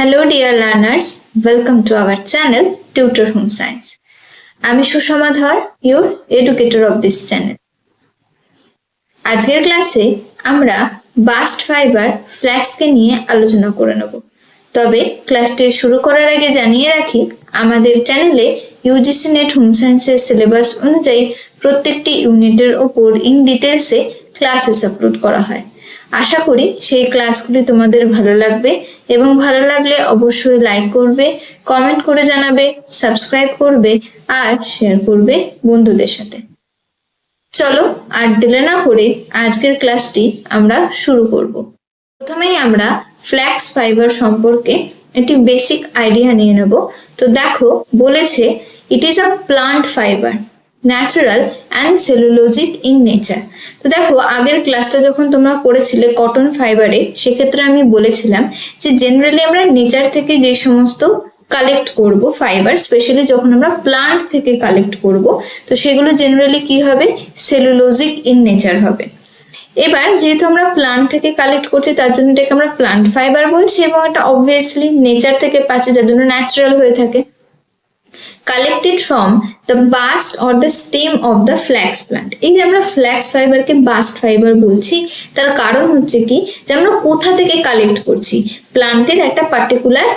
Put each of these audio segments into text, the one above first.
Hello dear learners, welcome to our channel Tutor Home Science. আমি সুষমা ধর your educator of this channel. আজকের ক্লাসে আমরা বাস্ট ফাইবার ফ্ল্যাক্সকে নিয়ে আলোচনা করে নেব তবে ক্লাসটি শুরু করার আগে জানিয়ে রাখি আমাদের চ্যানেলে ইউজিসি নেট হোম সায়েন্সের সিলেবাস অনুযায়ী প্রত্যেকটি ইউনিটের ওপর ইন ডিটেলসে ক্লাসেস আপলোড করা হয় আশা করি সেই ক্লাসগুলি তোমাদের ভালো লাগবে এবং ভালো লাগলে অবশ্যই লাইক করবে কমেন্ট করে জানাবে সাবস্ক্রাইব করবে আর শেয়ার করবে বন্ধুদের সাথে। চলো আর দিলে না করে আজকের ক্লাসটি আমরা শুরু করব। প্রথমেই আমরা ফ্ল্যাক্স ফাইবার সম্পর্কে একটি বেসিক আইডিয়া নিয়ে নেব। তো দেখো বলেছে it is a plant fibre natural and cellulosic in nature তো দেখো, আগের ক্লাসটা যখন তোমরা করেছিলে কটন ফাইবারে সেক্ষেত্রে আমি বলেছিলাম যে জেনারেলি আমরা নেচার থেকে যে সমস্ত কালেক্ট করব ফাইবার স্পেশালি যখন আমরা প্লান্ট থেকে কালেক্ট করব, তো সেগুলো জেনারেলি কি হবে? সেলুলোজিক ইন নেচার হবে। এবার যেহেতু আমরা প্লান্ট থেকে কালেক্ট করছি, তার জন্য এটাকে আমরা প্লান্ট ফাইবার বলছি এবং এটা অবভিয়াসলি নেচার থেকে পাচ্ছি, যার জন্য ন্যাচারাল হয়ে থাকে। Collected from the bast or the stem of the flax plant এই যে আমরা ফ্ল্যাক্স ফাইবারকে বাস্ট ফাইবার বলছি, তার কারণ হচ্ছে কি? যে আমরা কোথা থেকে কালেক্ট করছি? প্লান্টের একটা পার্টিকুলার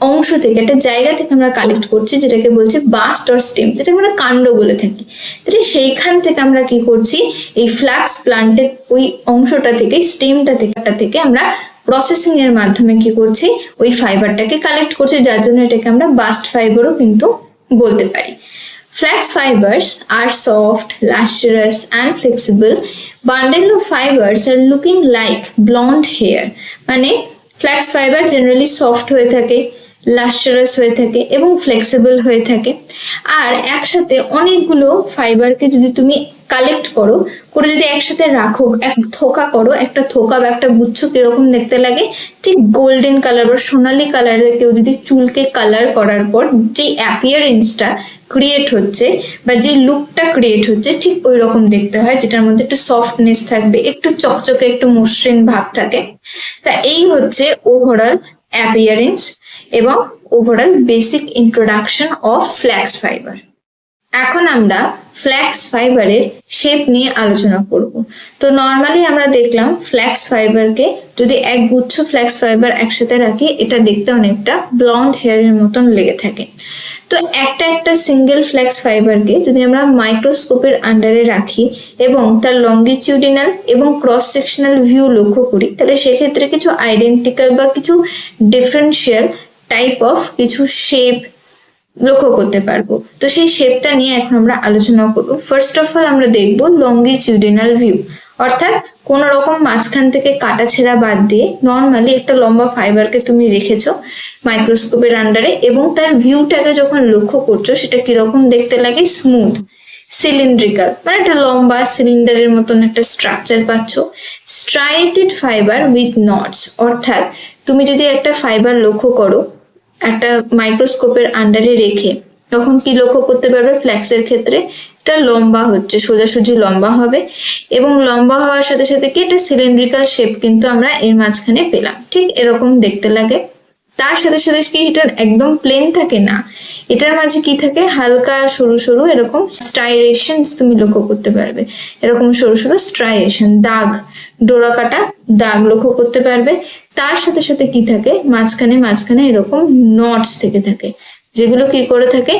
অংশ থেকে, একটা জায়গা থেকে আমরা কালেক্ট করছি, যেটাকে বলছি বাস্ট অর স্টেম যেটা আমরা কাণ্ড বলে থাকি। তাহলে সেইখান থেকে আমরা কি করছি? এই ফ্ল্যাক্স প্লান্টের ওই অংশটা থেকে স্টেমটা থেকে থেকে আমরা প্রসেসিং এর মাধ্যমে কি করছি? ওই ফাইবারটাকে কালেক্ট করছি, যার জন্য এটাকে আমরা বাস্ট ফাইবারও কিন্তু বলতে পারি fibers are soft, lustrous, and flexible. Bundle of fibers are looking like blonde hair. মানে ফ্ল্যাক্স ফাইবার জেনারেলি সফট হয়ে থাকে লাস্টারাস হয়ে থাকে এবং ফ্লেক্সিবল হয়ে থাকে। আর একসাথে অনেকগুলো ফাইবারকে যদি তুমি কালেক্ট করো, করে যদি একসাথে রাখো, এক থোকা করো, একটা থোকা বা একটা গুচ্ছ কীরকম দেখতে লাগে, ঠিক গোল্ডেন কালার বা সোনালি কালারের কেউ যদি চুলকে কালার করার পর যে অ্যাপিয়ারেন্সটা ক্রিয়েট হচ্ছে বা যে লুকটা ক্রিয়েট হচ্ছে, ঠিক ওই রকম দেখতে হয়, যেটার মধ্যে একটু সফটনেস থাকবে, একটু চকচকে, একটু মসৃণ ভাব থাকে। তা এই হচ্ছে ওভারঅল অ্যাপিয়ারেন্স এবং overall basic introduction of flax fibre এখন আমরা ফ্ল্যাক্স ফাইবারের শেপ নিয়ে আলোচনা করব। তো নর্মালি আমরা দেখলাম ফ্ল্যাক্স ফাইবারকে যদি এক গুচ্ছ ফ্ল্যাক্স ফাইবার একসাথে রাখি, এটা দেখতে অনেকটা ব্লন্ড হেয়ারের মতন লেগে থাকে। তো একটা একটা সিঙ্গেল ফ্ল্যাক্স ফাইবারকে যদি আমরা মাইক্রোস্কোপের আন্ডারে রাখি এবং তার লঙ্গিচিউডিনাল এবং ক্রস সেকশনাল ভিউ লক্ষ্য করি, তাহলে সেক্ষেত্রে কিছু আইডেন্টিক্যাল বা কিছু ডিফারেন্সিয়াল টাইপ অফ কিছু শেপ লক্ষ্য করতে পারব। তো সেই শেপটা নিয়ে এখন আমরা আলোচনা করব। ফার্স্ট অফ অল আমরা দেখব লঙ্গিচিউডিনাল ভিউ অর্থাৎ কোন রকম মাঝখান থেকে কাটা ছেঁড়া বাদ দিয়ে নর্মালি একটা লম্বা ফাইবারকে তুমি রেখেছো মাইক্রোস্কোপের আন্ডারে এবং তার ভিউটাকে যখন লক্ষ্য করছ, সেটা কীরকম দেখতে লাগে? স্মুথ সিলিন্ড্রিক্যাল মানে একটা লম্বা সিলিন্ডারের মতন একটা স্ট্রাকচার পাচ্ছ। স্ট্রাইটেড ফাইবার উইথ নটস অর্থাৎ তুমি যদি একটা ফাইবার লক্ষ্য করো একটা মাইক্রোস্কোপের আন্ডারে রেখে তখন কি লক্ষ্য করতে পারবে? ফ্ল্যাক্সের ক্ষেত্রে এটা লম্বা হচ্ছে, সোজাসুজি লম্বা হবে এবং লম্বা হওয়ার সাথে সাথে কি? এটা সিলিন্ড্রিক্যাল শেপ কিন্তু আমরা এর মাঝখানে পেলাম। ঠিক এরকম দেখতে লাগে। তার সাথে সাথে কি এটা একদম প্লেন থাকে না? এটার মাঝে কি থাকে? হালকা সরু সরু এরকম স্ট্রাইরেশন তুমি লক্ষ্য করতে পারবে। এরকম সরু সরু স্ট্রাইরেশন দাগ, ডোরা কাটা দাগ লক্ষ্য করতে পারবে। তার সাথে সাথে কি থাকে? মাঝখানে মাঝখানে এরকম নটস থেকে থাকে, যেগুলো কি করে থাকে?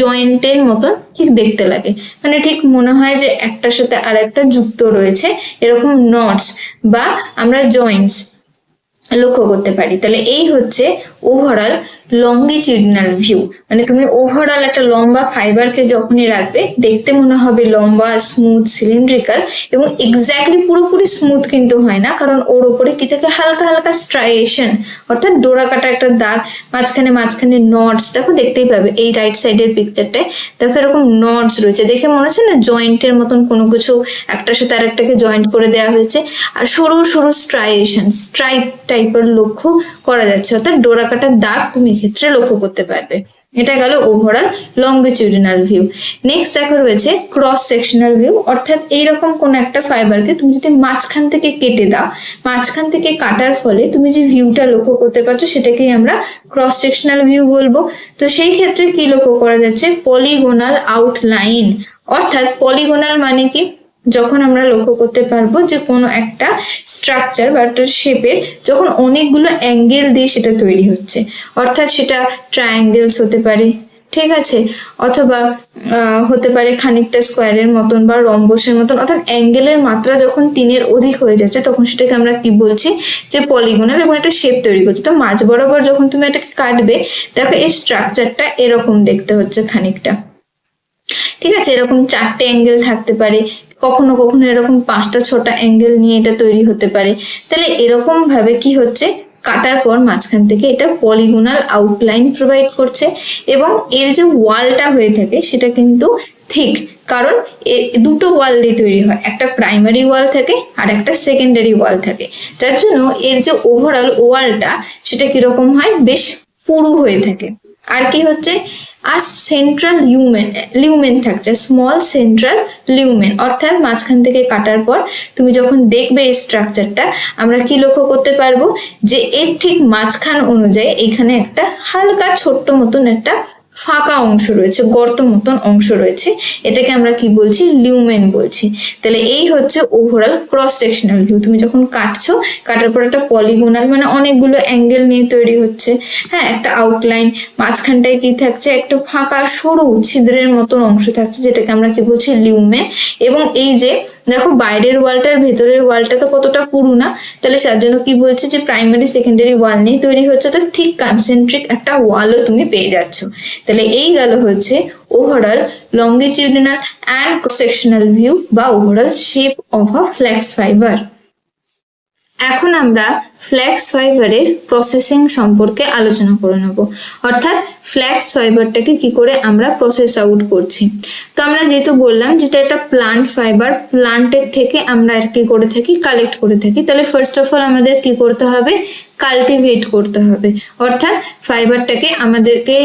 জয়েন্টের মতন ঠিক দেখতে লাগে। মানে ঠিক মনে হয় যে একটার সাথে আর একটা যুক্ত রয়েছে, এরকম নটস বা আমরা জয়েন্টস লক্ষ্য করতে পারি। তাহলে এই হচ্ছে ওভারঅল লঙ্গিচিউডিনাল ভিউ মানে তুমি ওভারঅল একটা লম্বা ফাইবারকে যখনই রাখবে, দেখতে মনে হবে লম্বা স্মুথ সিলিন্ড্রিক্যাল এবং এক্স্যাক্টলি পুরোপুরি স্মুথ কিন্তু হয় না, কারণ ওর ওপরে কি থাকে? হালকা হালকা স্ট্রাইয়েশন অর্থাৎ ডোরা কাটা একটা দাগ, মাঝখানে মাঝখানে নটস দেখো, দেখতেই পাবে এই রাইট সাইডের পিকচারটায় দেখো, এরকম নটস রয়েছে। দেখে মনে হচ্ছে না জয়েন্টের মতন কোনো কিছু একটার সাথে আরেকটাকে জয়েন্ট করে দেওয়া হয়েছে। আর সরু সরু স্ট্রাইয়েশন স্ট্রাইপ টাইপের লক্ষ্য করা যাচ্ছে। অর্থাৎ ডোরা কাটার দাগ তুমি ক্ষেত্রে লক্ষ্য করতে পারবে। এটা গেল ওভারঅল লঙ্গিটিউডিনাল ভিউ নেক্সট দেখো রয়েছে ক্রস সেকশনাল ভিউ অর্থাৎ এইরকম কোন একটা ফাইবারকে তুমি যদি মাঝখান থেকে কেটে দাও, মাঝখান থেকে কাটার ফলে তুমি যে ভিউটা লক্ষ্য করতে পারছ সেটাকেই আমরা ক্রস সেকশনাল ভিউ বলব। তো সেই ক্ষেত্রে কি লক্ষ্য করা যাচ্ছে? পলিগোনাল আউটলাইন অর্থাৎ পলিগোনাল মানে কি? যখন আমরা লক্ষ্য করতে পারব যে কোনো একটা স্ট্রাকচার বা একটা শেপের যখন অনেকগুলো অ্যাঙ্গেল দিয়ে সেটা তৈরি হচ্ছে। অর্থাৎ সেটা ট্রায়াঙ্গেলস হতে পারে, ঠিক আছে? অথবা হতে পারে খানিকটা স্কোয়ারের মতন বা রম্বসের মতন। অর্থাৎ অ্যাঙ্গেলের মাত্রা যখন তিনের অধিক হয়ে যাচ্ছে, তখন সেটাকে আমরা কি বলছি? যে পলিগোনাল এবং একটা শেপ তৈরি করছে। তো মাঝ বরাবর যখন তুমি এটাকে কাটবে, দেখো এই স্ট্রাকচারটা এরকম দেখতে হচ্ছে খানিকটা। ঠিক আছে, এরকম চারটে অ্যাঙ্গেল থাকতে পারে। কখনো কখনো এরকম পাঁচটা, ছটা অ্যাঙ্গেল নিয়ে এটা তৈরি হতে পারে। তাহলে এরকম ভাবে কি হচ্ছে? কাটার পর মাঝখান থেকে এটা পলিগোনাল আউটলাইন প্রোভাইড করছে এবং এর যে ওয়ালটা হয়ে থাকে সেটা কিন্তু ঠিক, কারণ দুটো ওয়াল দিয়ে তৈরি হয়। একটা প্রাইমারি ওয়াল থাকে আর একটা সেকেন্ডারি ওয়াল থাকে। যার জন্য এর যে ওভারঅল ওয়ালটা সেটা কীরকম হয়? বেশ পুরু হয়ে থাকে। আর কি হচ্ছে? আর সেন্ট্রাল লিউমেন লিউমেন থাকছে স্মল সেন্ট্রাল লিউমেন অর্থাৎ মাঝখান থেকে কাটার পর তুমি যখন দেখবে এই স্ট্রাকচারটা আমরা কি লক্ষ্য করতে পারব? যে এর ঠিক মাঝখান অনুযায়ী এখানে একটা হালকা ছোট্ট মতন একটা ফাঁকা অংশ রয়েছে, গর্ত মতন অংশ রয়েছে। এটাকে আমরা কি বলছি? লিউমেন বলছি। তাহলে এই হচ্ছে ওভারঅল ক্রস সেকশনাল ভিউ তুমি যখন কাটছো, কাটার পর একটা পলিগোনাল মানে অনেকগুলো অ্যাঙ্গেল নিয়ে তৈরি হচ্ছে। হ্যাঁ একটা আউটলাইন মাঝখানটায় কি থাকছে? একটা ফাঁকা সরু ছিদ্রের মতন অংশ থাকছে, যেটাকে আমরা কি বলছি? লিউমেন এবং এই যে, দেখো বাইরের ওয়ালটার ভেতরের ওয়ালটা তো কতটা পুরু না তাহলে তার জন্য কি বলছে যে প্রাইমারি সেকেন্ডারি ওয়াল নিয়ে তৈরি হচ্ছে। তো ঠিক কনসেন্ট্রিক একটা ওয়ালও তুমি পেয়ে যাচ্ছ। তাহলে এই গেল হচ্ছে overall longitudinal and sectional view বা overall shape of a flax fibre এখন আমরা ফ্ল্যাক্স ফাইবারের প্রসেসিং সম্পর্কে আলোচনা করে নেব। অর্থাৎ ফ্ল্যাক্স ফাইবারটাকে কি করে আমরা প্রসেস আউট করছি। তো আমরা যেহেতু বললাম যেটা একটা প্লান্ট ফাইবার প্লান্টের থেকে আমরা আর কি করে থাকি কালেক্ট করে থাকি, তাহলে ফার্স্ট অফ অল আমাদের কি করতে হবে? কাল্টিভেট করতে হবে। অর্থাৎ ফাইবারটাকে আমাদেরকে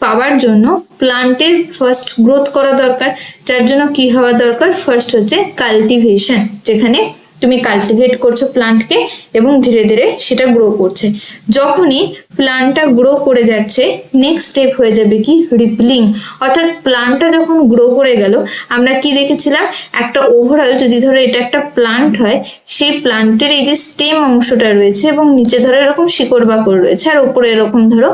পাওয়ার জন্য প্লান্টের ফার্স্ট গ্রোথ করা দরকার। যার জন্য কি হওয়া দরকার? ফার্স্ট হচ্ছে কাল্টিভেশন যেখানে তুমি কাল্টিভেট করছ প্লান্টকে এবং ধীরে ধীরে সেটা গ্রো করছে। যখনই প্লান্টটা গ্রো করে যাচ্ছে নেক্সট স্টেপ হয়ে যাবে কি? রিপলিং অর্থাৎ প্লান্টটা যখন গ্রো করে গেল, আমরা কি দেখেছিলাম? একটা ওভারঅল যদি ধরো এটা একটা প্লান্ট হয়, সেই প্লান্টের এই যে স্টেম অংশটা রয়েছে এবং নিচে ধরো এরকম শিকড় বাকড় রয়েছে, আর ওপরে এরকম ধরো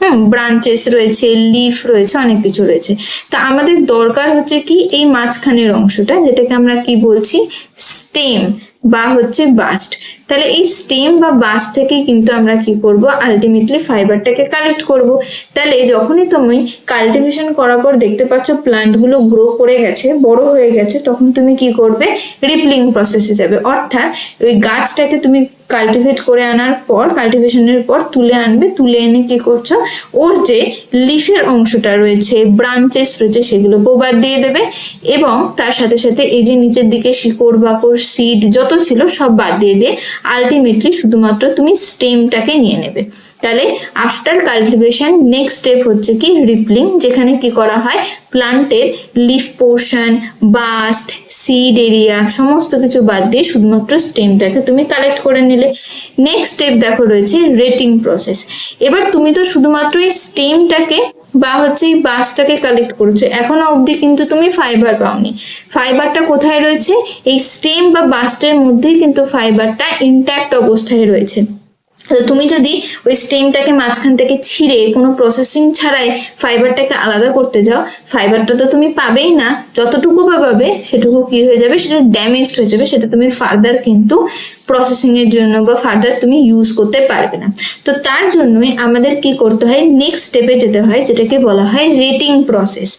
হুম ব্রাঞ্চেস রয়েছে লিফ রয়েছে, অনেক কিছু রয়েছে। তা আমাদের দরকার হচ্ছে কি এই মাঝখানের অংশটা, যেটাকে আমরা কি বলছি? স্টেম বা হচ্ছে বাস্ট তাহলে এই স্টেম বা বাস্ট থেকে কিন্তু আমরা কি করব? আলটিমেটলি ফাইবারটাকে কালেক্ট করব। তাহলে যখনই তুমি কাল্টিভেশন করার পর দেখতে পাচ্ছ প্লান্টগুলো গ্রো করে গেছে, বড় হয়ে গেছে, তখন তুমি কি করবে? রিপলিং প্রসেসে যাবে। অর্থাৎ ওই গাছটাকে তুমি কাল্টিভেট করে আনার পর কাল্টিভেশনের পর তুলে আনবে, তুলে এনে কি করছ? ওর যে লিফের অংশটা রয়েছে ব্রাঞ্চেস রয়েছে সেগুলোকেও বাদ দিয়ে দেবে এবং তার সাথে সাথে এই যে নিচের দিকে শিকড়, বাকড় সিড যত ছিল সব বাদ দিয়ে দিয়ে আলটিমেটলি শুধুমাত্র তুমি স্টেমটাকে নিয়ে নেবে। তাহলে আফটার কাল্টিভেশন নেক্সট স্টেপ হচ্ছে কি রিপলিং যেখানে কি করা হয়? প্লান্টের leaf portion bast seed area সমস্ত কিছু বাদ দিয়ে শুধুমাত্র স্টেমটাকে তুমি কালেক্ট করে নিলে। নেক্সট স্টেপ দেখো রয়েছে রেটিং প্রসেস এবার তুমি তো শুধুমাত্র এই স্টেমটাকে বা হচ্ছে এই বাসটাকে কালেক্ট করেছে। এখনও অবধি কিন্তু তুমি ফাইবার পাওনি। ফাইবারটা কোথায় রয়েছে? এই স্টেম বা বাস্টের মধ্যেই কিন্তু ফাইবারটা ইন্ট্যাক্ট অবস্থায় রয়েছে। তো তুমি যদি ওই স্টেমটাকে মাঝখান থেকে ছিঁড়ে কোনো প্রসেসিং ছাড়াই ফাইবারটাকে আলাদা করতে যাও ফাইবারটা তো তুমি পাবেই না। যতটুকু বা পাবে, সেটুকু কি হয়ে যাবে? সেটা ড্যামেজড হয়ে যাবে। সেটা তুমি ফার্দার কিন্তু প্রসেসিং এর জন্য বা ফার্দার তুমি ইউজ করতে পারবে না। তো তার জন্যই আমাদের কি করতে হয়? নেক্সট স্টেপে যেতে হয়, যেটাকে বলা হয় রেটিং প্রসেস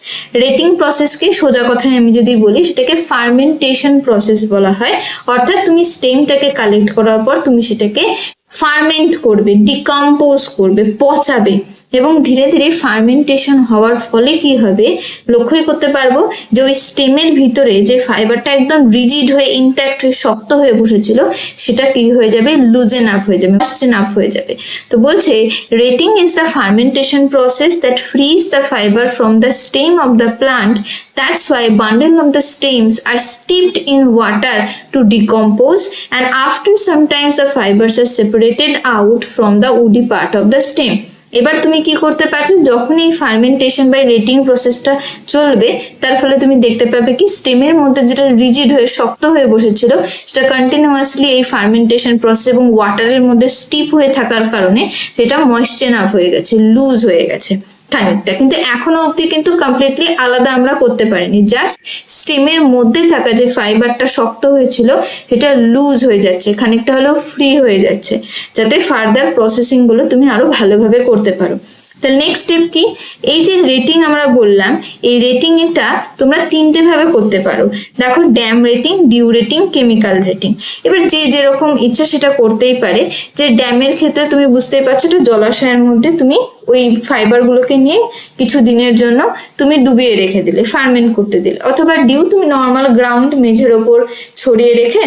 রেটিং প্রসেসকে সোজা কথায় আমি যদি বলি, সেটাকে ফার্মেন্টেশন প্রসেস বলা হয়। অর্থাৎ তুমি স্টেমটাকে কালেক্ট করার পর তুমি সেটাকে ফার্মেন্ট করবে ডিকম্পোজ করবে, পচাবে। এবং ধীরে ধীরে ফার্মেন্টেশন হওয়ার ফলে কি হবে? লক্ষ্যই করতে পারব যে ওই স্টেমের ভিতরে যে ফাইবারটা একদম রিজিড হয়ে ইনট্যাক্ট হয়ে শক্ত হয়ে বসেছিল, সেটা কি হয়ে যাবে? লুজেন আপ হয়ে যাবে মাস্টেন আপ হয়ে যাবে। তো বলছে retting is the fermentation process that frees the fibre from the stem of the plant that's why bundle of the stems are steeped in water to decompose and after sometimes the fibres are separated out from the woody part of the stem এবার তুমি কি করতে পারছ? যখন এই fermentation বা rating প্রসেসটা চলবে, তার ফলে তুমি দেখতে পাবে কি স্টেমের মধ্যে যেটা রিজিড হয়ে শক্ত হয়ে বসেছিল, সেটা কন্টিনিউয়াসলি এই ফার্মেন্টেশন প্রসেস এবং ওয়াটারের মধ্যে স্টিপ হয়ে থাকার কারণে সেটা ময়েশ্চেন আপ হয়ে গেছে লুজ হয়ে গেছে। খানিকটা কিন্তু এখনও অবধি কিন্তু কমপ্লিটলি আলাদা আমরা করতে পারিনি। জাস্ট স্টেমের মধ্যে থাকা যে ফাইবারটা শক্ত হয়েছিল, সেটা লুজ হয়ে যাচ্ছে, খানিকটা হলেও ফ্রি হয়ে যাচ্ছে। যাতে ফার্দার প্রসেসিংগুলো তুমি আরও ভালোভাবে করতে পারো। তাহলে নেক্সট স্টেপ কি? এই যে রেটিং আমরা বললাম, এই রেটিং এটা তোমরা তিনটে ভাবে করতে পারো। দেখো dam retting dew retting chemical retting এবার যে যেরকম ইচ্ছা সেটা করতেই পারে। যে ড্যামের ক্ষেত্রে তুমি বুঝতেই পারছ এটা জলাশয়ের মধ্যে তুমি ওই ফাইবারগুলোকে নিয়ে কিছু দিনের জন্য তুমি ডুবিয়ে রেখে দিলে ফার্মেন্ট করতে দিলে। অথবা ডিউ তুমি নর্মাল গ্রাউন্ড মেঝের ওপর ছড়িয়ে রেখে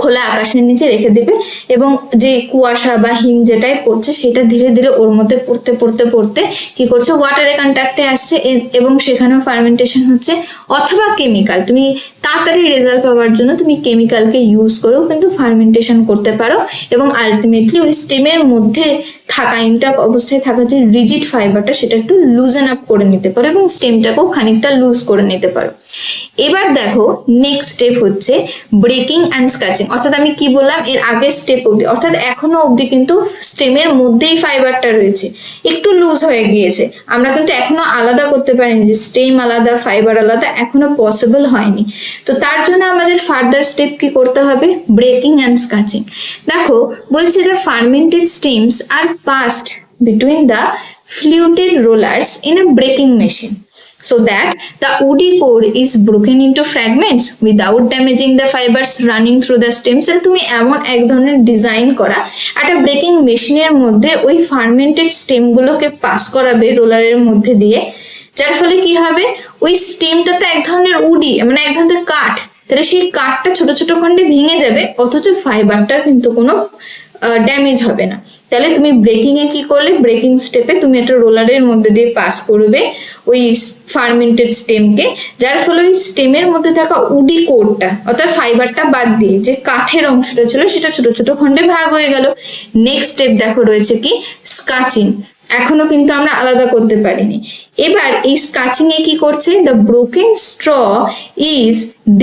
খোলা আকাশের নিচে রেখে দিবে এবং যে কুয়াশা বা হিম যেটাই পড়ছে সেটা ধীরে ধীরে ওর মধ্যে পড়তে পড়তে পড়তে কি করছে? ওয়াটারে কন্ট্যাক্টে আসছে এবং সেখানেও ফার্মেন্টেশন হচ্ছে। অথবা কেমিক্যাল তুমি তাড়াতাড়ি রেজাল্ট পাওয়ার জন্য তুমি কেমিক্যালকে ইউজ করেও কিন্তু ফার্মেন্টেশন করতে পারো এবং আলটিমেটলি ওই স্টেমের মধ্যে থাকা ইনটাক অবস্থায় থাকা যে রিজিড ফাইবারটা সেটা একটু লুজেন আপ করে নিতে পারো এবং স্টেমটাকেও খানিকটা লুজ করে নিতে পারো। এবার দেখো নেক্সট স্টেপ হচ্ছে ব্রেকিং অ্যান্ড স্ক্যাচিং অর্থাৎ আমি কি বললাম? এর আগের স্টেপ অবধি। অর্থাৎ এখনও অবধি কিন্তু স্টেমের মধ্যেই ফাইবারটা রয়েছে। একটু লুজ হয়ে গিয়েছে। আমরা কিন্তু এখনও আলাদা করতে পারিনি। যে স্টেম আলাদা ফাইবার আলাদা এখনও পসিবল হয়নি। তো তার জন্য আমাদের ফার্দার স্টেপ কি করতে হবে? ব্রেকিং অ্যান্ড স্ক্যাচিং দেখো, বলছে the fermented stems are passed between the fluted rollers in a breaking machine so that the woody core is broken into fragments without damaging the fibers running through the stem cell. তুমি এমন এক ধরনের design করা, একটা breaking মেশিনের মধ্যে ওই fermented স্টেমগুলোকে pass করাবে রোলারের মধ্যে দিয়ে। যার ফলে কি হবে? ওই স্টেমটা তো এক ধরনের উডি মানে এক ধরনের কাঠ তাহলে সেই কাঠটা ছোট ছোট খণ্ডে ভেঙে যাবে, অথচ ফাইবারটার কিন্তু কোনো ড্যামেজ হবে না। তাহলে তুমি ব্রেকিং এ কি করলে? ব্রেকিং স্টেপে তুমি একটা রোলারের মধ্যে দিয়ে পাস করবে ওই ফার্মেন্টেড স্টেমকে যার ফলে ওই স্টেমের মধ্যে থাকা উডি কোডটা, অর্থাৎ ফাইবারটা বাদ দিয়ে যে কাঠের অংশটা ছিল, সেটা ছোট ছোট খণ্ডে ভাগ হয়ে গেল। নেক্সট স্টেপ দেখো রয়েছে কি? স্কাচিং এখনও কিন্তু আমরা আলাদা করতে পারিনি। এবার এই স্কাচিং এ কি করছে? The broken straw is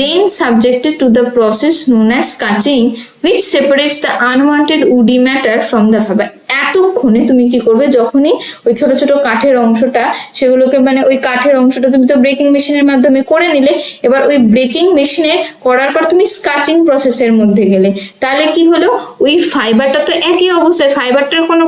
then subjected to the process known as scutching which separates the unwanted woody matter from the fibre এতক্ষণে তুমি কি করবে? যখনই ওই ছোট ছোট কাঠের অংশটা, সেগুলোকে মানে ওই কাঠের অংশটা তুমি তো ব্রেকিং মেশিনের মাধ্যমে করে নিলে, এবার ওই ব্রেকিং মেশিনের করার পর তুমি স্কাচিং প্রসেসের মধ্যে গেলে। তাহলে কি হলো? ওই ফাইবারটা তো একই অবস্থায় ফাইবারটার কোনো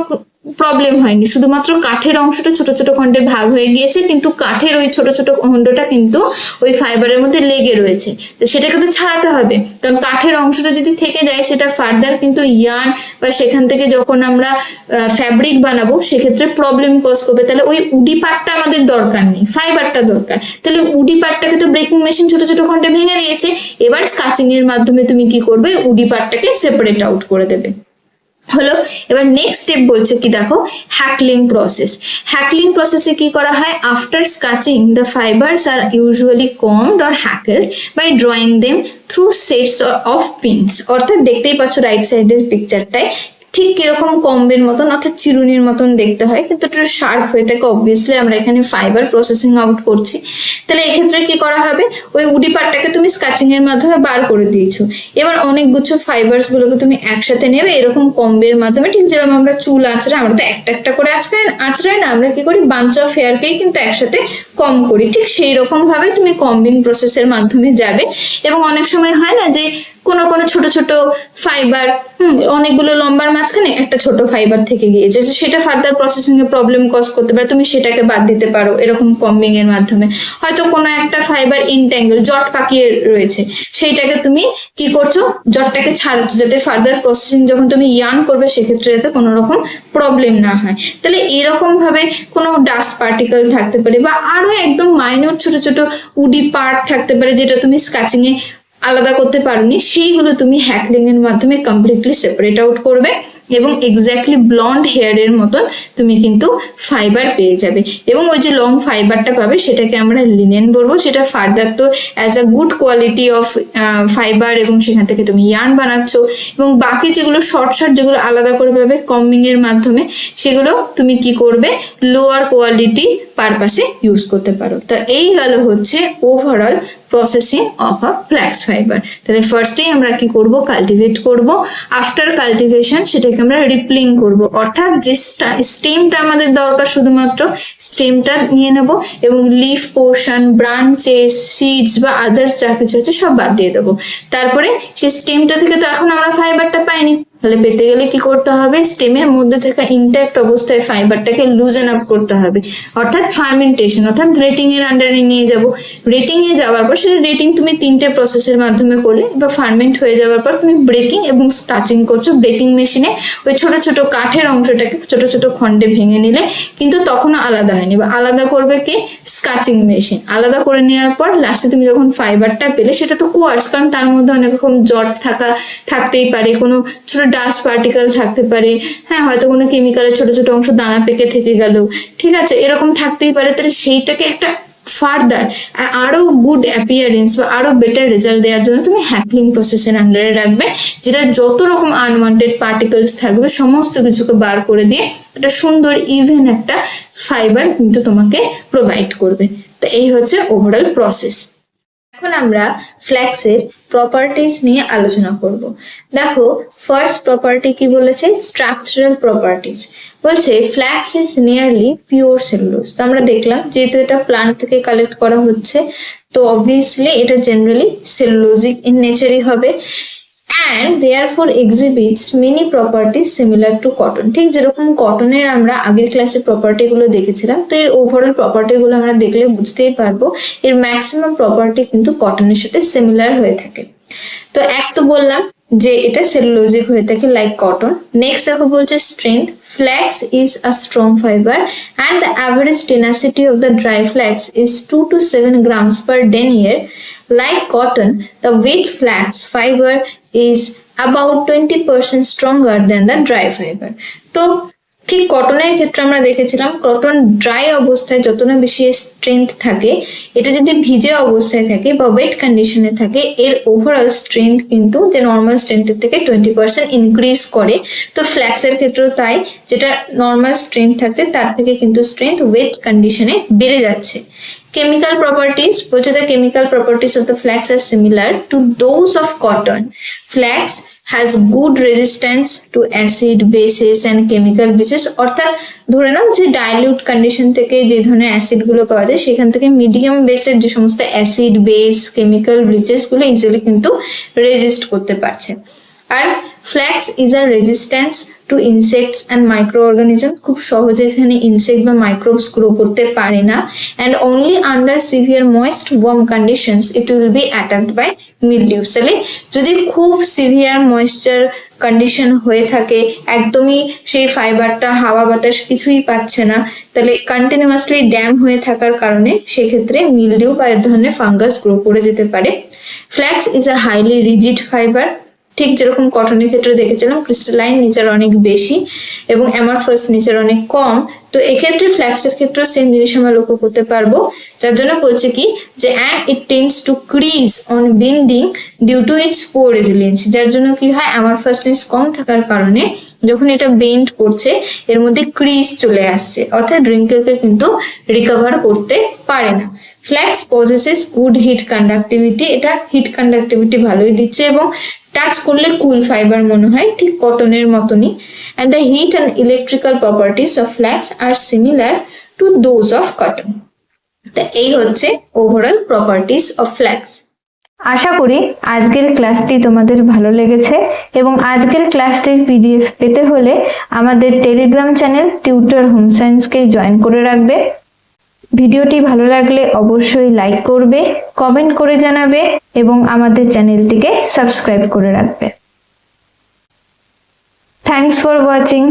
প্রবলেম হয়নি। শুধুমাত্র কাঠের অংশটা ছোট ছোট খণ্ডে ভাগ হয়ে গিয়েছে, কিন্তু কাঠের ওই ছোট ছোট খণ্ডটা কিন্তু ওই ফাইবারের মধ্যে লেগে রয়েছে। তো সেটাকে তো ছাড়াতে হবে, কারণ কাঠের অংশটা যদি থেকে যায়, সেটা ফার্দার কিন্তু ইয়ার্ন বা সেখান থেকে যখন আমরা ফ্যাব্রিক বানাবো, সেক্ষেত্রে প্রবলেম কজ করবে। তাহলে ওই উডি পার্টটা আমাদের দরকার নেই ফাইবারটা দরকার। তাহলে উডি পার্টটাকে তো ব্রেকিং মেশিন ছোট ছোট খণ্ডে ভেঙে দিয়েছে, এবার স্কাচিং এর মাধ্যমে তুমি কি করবে? উডি পার্টটাকে সেপারেট আউট করে দেবে। হলো, এবার নেক্সট স্টেপ বলছে কি দেখো হ্যাকলিং প্রসেস হ্যাকলিং প্রসেসে কি করা হয়? After scutching the fibres are usually combed or hackled by drawing them through sets of pins অর্থাৎ দেখতেই পাচ্ছ রাইট সাইডের পিকচারটায় ঠিক কীরকম কম্বের মতন, অর্থাৎ চিরুনির মতন দেখতে হয়, কিন্তু একটু শার্প হয়ে থাকে অবভিয়াসলি আমরা এখানে ফাইবার প্রসেসিং আউট করছি। তাহলে এক্ষেত্রে কি করা হবে? ওই উডি পার্টটাকে তুমি স্কাচিং এর মাধ্যমে বার করে দিয়েছ। এবার অনেক গুচ্ছ ফাইবার্স গুলোকে তুমি একসাথে নেবে, এরকম কম্বের মাধ্যমে, ঠিক যেরকম আমরা চুল আঁচড়াই আমরা তো একটা একটা করে আঁচড়াই আঁচড়াই না, আমরা কি করি? বাঞ্চ অফ হেয়ারকেই কিন্তু একসাথে কম করি। ঠিক সেই রকম ভাবে তুমি কম্বিং প্রসেসের মাধ্যমে যাবে। এবং অনেক সময় হয় না যে কোনো কোনো ছোট ছোট ফাইবার অনেকগুলো লম্বার মাঝখানে একটা ছোট ফাইবার থেকে গিয়েছে। সেটা ফার্দার প্রসেসিং এ প্রবলেম কজ করতে পারে। তুমি সেটাকে বাদ দিতে পারো এরকম কম্বিং এর মাধ্যমে। হয়তো কোনো একটা ফাইবার ইনট্যাঙ্গেল জট পাকিয়ে রয়েছে। সেইটাকে তুমি কি করছ? জটটাকে ছাড়ছো যাতে ফার্দার প্রসেসিং যখন তুমি ইয়ার্ন করবে, সেক্ষেত্রে যাতে কোনো রকম প্রবলেম না হয়। তাহলে এরকম ভাবে কোনো ডাস্ট পার্টিকেল থাকতে পারে বা আরও একদম মাইনর ছোট ছোট উডি পার্ট থাকতে পারে যেটা তুমি স্কাচিং এ আলাদা করতে পারোনি সেইগুলো তুমি হ্যাকলিং এর মাধ্যমে কমপ্লিটলি সেপারেট আউট করবে। এবং এক্স্যাক্টলি ব্লন্ড হেয়ারের মতন তুমি কিন্তু ফাইবার পেয়ে যাবে। এবং ওই যে লং ফাইবারটা পাবে, সেটাকে আমরা লিনেন বলব। সেটা ফার্দার তো as a good quality of fibre এবং সেখান থেকে তুমি ইয়ার্ন বানাচ্ছ। এবং বাকি যেগুলো শর্ট শর্ট যেগুলো আলাদা করে পাবে কম্বিং এর মাধ্যমে, সেগুলো তুমি কি করবে? লোয়ার কোয়ালিটি পারপাসে ইউজ করতে পারো। তা এই গেল হচ্ছে overall processing of a flax fibre তাহলে ফার্স্টেই আমরা কি করব? কাল্টিভেট করব। আফটার কাল্টিভেশন সেটাকে আমরা রিপ্লিং করব। অর্থাৎ যে স্টেমটা আমাদের দরকার শুধুমাত্র স্টেমটা নিয়ে নেব এবং লিফ পোর্শন ব্রাঞ্চেস সিডস বা আদার্স যা কিছু আছে সব বাদ দিয়ে দেবো। তারপরে সেই স্টেমটা থেকে তো এখন আমরা ফাইবারটা পাইনি। তাহলে পেতে গেলে কি করতে হবে? স্টেমের মধ্যে থাকা ইনট্যাক্ট অবস্থায় ফাইবারটাকে লুজেন আপ করতে হবে। অর্থাৎ ফার্মেন্টেশন অর্থাৎ রেটিং এর আন্ডারে নিয়ে যাব। রেটিং এ যাওয়ার পর, সেটা রেটিং তুমি তিনটে প্রসেসের মাধ্যমে করলে বা ফার্মেন্ট হয়ে যাওয়ার পর তুমি ব্রেকিং এবং স্টাচিং করছ। ব্রেকিং মেশিনে ওই ছোট ছোট কাঠের অংশটাকে ছোট ছোট খণ্ডে ভেঙে নিলে কিন্তু তখনও আলাদা হয়নি বা আলাদা করবে কি? স্কাচিং মেশিন আলাদা করে নেওয়ার পর লাস্টে তুমি যখন ফাইবারটা পেলে, সেটা তো কোয়ার্স কারণ তার মধ্যে অনেক রকম জট থাকা, থাকতেই পারে। কোনো ছোট ডাস্ট পার্টিকেল থাকতে পারে। হ্যাঁ হয়তো কোনো কেমিক্যালের ছোট ছোট অংশ দানা পেকে থেকে গেল। ঠিক আছে, এরকম থাকতেই পারে। তাহলে সেইটাকে একটা ফার্দার আর আরও গুড অ্যাপিয়ারেন্স বা আরও বেটার রেজাল্ট দেওয়ার জন্য তুমি হ্যাকলিং প্রসেসের আন্ডারে রাখবে, যেটা যত রকম আনওয়ান্টেড পার্টিকেলস থাকবে, সমস্ত কিছুকে বার করে দিয়ে একটা সুন্দর ইভেন একটা ফাইবার কিন্তু তোমাকে প্রোভাইড করবে। তো এই হচ্ছে ওভারঅল প্রসেস এখন আমরা ফ্ল্যাক্সের প্রপার্টিজ নিয়ে আলোচনা করব। দেখো ফার্স্ট প্রপার্টি কি বলেছে? স্ট্রাকচারাল প্রপার্টিজ বলছে flax is nearly pure cellulose তো আমরা দেখলাম, যেহেতু এটা প্লান্ট থেকে কালেক্ট করা হচ্ছে, তো অবভিয়াসলি এটা জেনারেলি সেলুলোজিক ইন নেচারই হবে। And therefore exhibits many property similar to cotton ঠিক যেরকম কটনের আমরা আগের ক্লাসে প্রপার্টিগুলো দেখেছিলাম, তো এর ওভারঅল প্রপার্টিগুলো আমরা দেখলে বুঝতেই পারব, এর ম্যাক্সিমাম প্রপার্টি কিন্তু কটনের সাথে সিমিলার হয়ে থাকে। তো এক তো বললাম যে এটা সেলুলোজিক হয়ে থাকে লাইক কটন নেক্সট দেখো বলছে strength flax is a strong fibre and the average tenacity of the dry flax is two two seven grams per denier like cotton the wet flax fibre is about twenty percent stronger than the dry fibre তো ঠিক কটনের ক্ষেত্রে আমরা দেখেছিলাম cotton dry অবস্থায় যত না বেশি স্ট্রেংথ থাকে, এটা যদি ভিজে অবস্থায় থাকে বা ওয়েট কন্ডিশনে থাকে, এর ওভারঅল স্ট্রেংথ কিন্তু যে নর্মাল স্ট্রেংথের থেকে টোয়েন্টি পার্সেন্ট ইনক্রিজ করে। তো ফ্ল্যাক্সের ক্ষেত্রেও তাই, যেটা নর্মাল স্ট্রেংথ থাকছে, তার থেকে কিন্তু স্ট্রেংথ ওয়েট কন্ডিশনে বেড়ে যাচ্ছে। Chemical properties, বলছে the chemical properties of the flax are similar to those of cotton flax has good resistance to acid bases and chemical bleaches অর্থাৎ ধরে নাও যে ডাইলিউট কন্ডিশন থেকে যে ধরনের অ্যাসিডগুলো পাওয়া যায়, সেখান থেকে মিডিয়াম বেসের যে সমস্ত অ্যাসিড বেস কেমিক্যাল ব্রিচেসগুলো ইজিলি কিন্তু রেজিস্ট করতে পারছে। আর flax is are resistance to insects and microorganism খুব সহজে এখানে ইনসেক্ট বা মাইক্রোবস গ্রো করতে পারে না। And only under severe moist warm conditions it will be attacked by mildews তাহলে যদি খুব সিভিয়ার ময়েশ্চার কন্ডিশন হয়ে থাকে, একদমই সেই ফাইবারটা হাওয়া বাতাস কিছুই পাচ্ছে না, তাহলে কন্টিনিউয়াসলি ড্যাম হয়ে থাকার কারণে সেক্ষেত্রে মিলডিউ বা এর ধরনের ফাঙ্গাস গ্রো করে যেতে পারে। Flax is a highly rigid fibre ঠিক যেরকম কটনের ক্ষেত্রে দেখেছিলাম ক্রিস্টালাইন নিচার অনেক বেশি এবং অ্যামারফাস নিচার অনেক কম। তো এক্ষেত্রে ফ্ল্যাক্সের ক্ষেত্রে সেম জিনিস আমরা লক্ষ্য করতে পারব। যার জন্য বলছে কি যে and it tends to crease on bending due to its poor resilience যার জন্য কি হয় অ্যামারফাসনেস কম থাকার কারণে যখন এটা বেন্ড করছে, এর মধ্যে ক্রিজ চলে আসছে। অর্থাৎ রিঙ্কেলকে কিন্তু রিকভার করতে পারে না। Flax possesses good heat conductivity এটা হিট কন্ডাক্টিভিটি ভালোই দিচ্ছে এবং টাচ করলে কুল ফাইবার মনে হয়, ঠিক কটনের মতনই। And the heat and electrical properties of flax are similar to those of cotton তা এই হচ্ছে ওভারঅল প্রপার্টিস অফ ফ্ল্যাক্স আশা করি আজকের ক্লাসটি তোমাদের ভালো লেগেছে এবং আজকের ক্লাসটির পিডিএফ পেতে হলে আমাদের টেলিগ্রাম চ্যানেল টিউটর হোম সায়েন্সকে জয়েন করে রাখবে। ভিডিওটি ভালো লাগলে অবশ্যই লাইক করবে কমেন্ট করে জানাবে এবং আমাদের চ্যানেলটিকে সাবস্ক্রাইব করে রাখবে। Thanks for watching